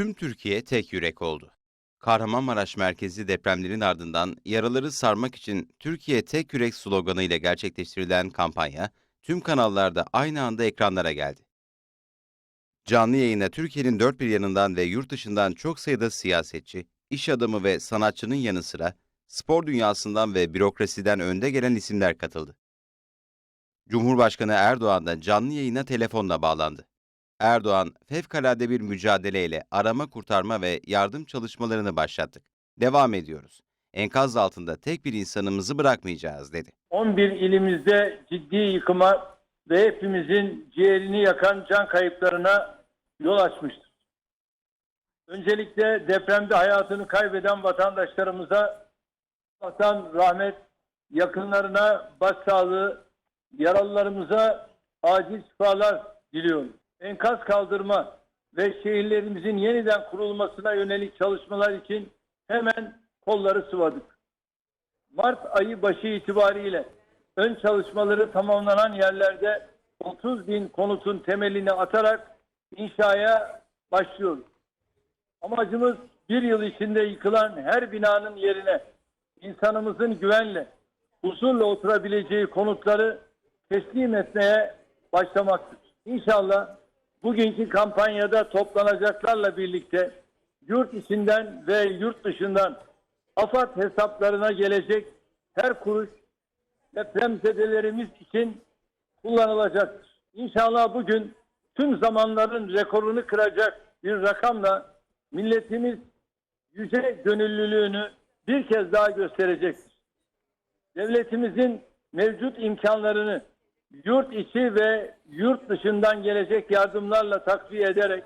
Tüm Türkiye tek yürek oldu. Kahramanmaraş merkezli depremlerin ardından yaraları sarmak için Türkiye tek yürek sloganı ile gerçekleştirilen kampanya tüm kanallarda aynı anda ekranlara geldi. Canlı yayına Türkiye'nin dört bir yanından ve yurt dışından çok sayıda siyasetçi, iş adamı ve sanatçının yanı sıra spor dünyasından ve bürokrasiden önde gelen isimler katıldı. Cumhurbaşkanı Erdoğan da canlı yayına telefonla bağlandı. Erdoğan, fevkalade bir mücadeleyle arama kurtarma ve yardım çalışmalarını başlattık. Devam ediyoruz. Enkaz altında tek bir insanımızı bırakmayacağız dedi. 11 ilimizde ciddi yıkıma ve hepimizin ciğerini yakan can kayıplarına yol açmıştır. Öncelikle depremde hayatını kaybeden vatandaşlarımıza Allah'tan rahmet, yakınlarına başsağlığı, yaralılarımıza acil şifalar diliyorum. Enkaz kaldırma ve şehirlerimizin yeniden kurulmasına yönelik çalışmalar için hemen kolları sıvadık. Mart ayı başı itibariyle ön çalışmaları tamamlanan yerlerde 30 bin konutun temelini atarak inşaya başlıyoruz. Amacımız bir yıl içinde yıkılan her binanın yerine insanımızın güvenle, huzurla oturabileceği konutları teslim etmeye başlamaktır. İnşallah bugünkü kampanyada toplanacaklarla birlikte yurt içinden ve yurt dışından AFAD hesaplarına gelecek her kuruş depremzedelerimiz için kullanılacaktır. İnşallah bugün tüm zamanların rekorunu kıracak bir rakamla milletimiz yüce gönüllülüğünü bir kez daha gösterecektir. Devletimizin mevcut imkanlarını yurt içi ve yurt dışından gelecek yardımlarla takviye ederek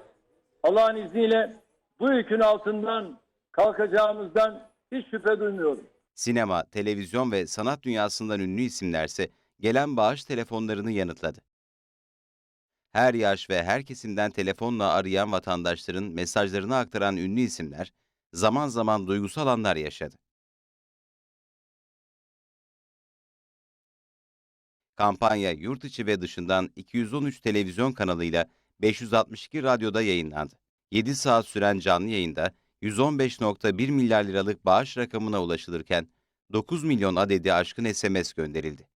Allah'ın izniyle bu yükün altından kalkacağımızdan hiç şüphe duymuyorum. Sinema, televizyon ve sanat dünyasından ünlü isimlerse gelen bağış telefonlarını yanıtladı. Her yaş ve her kesimden telefonla arayan vatandaşların mesajlarını aktaran ünlü isimler zaman zaman duygusal anlar yaşadı. Kampanya yurt içi ve dışından 213 televizyon kanalıyla 562 radyoda yayınlandı. 7 saat süren canlı yayında 115.1 milyar liralık bağış rakamına ulaşılırken 9 milyon adedi aşkın SMS gönderildi.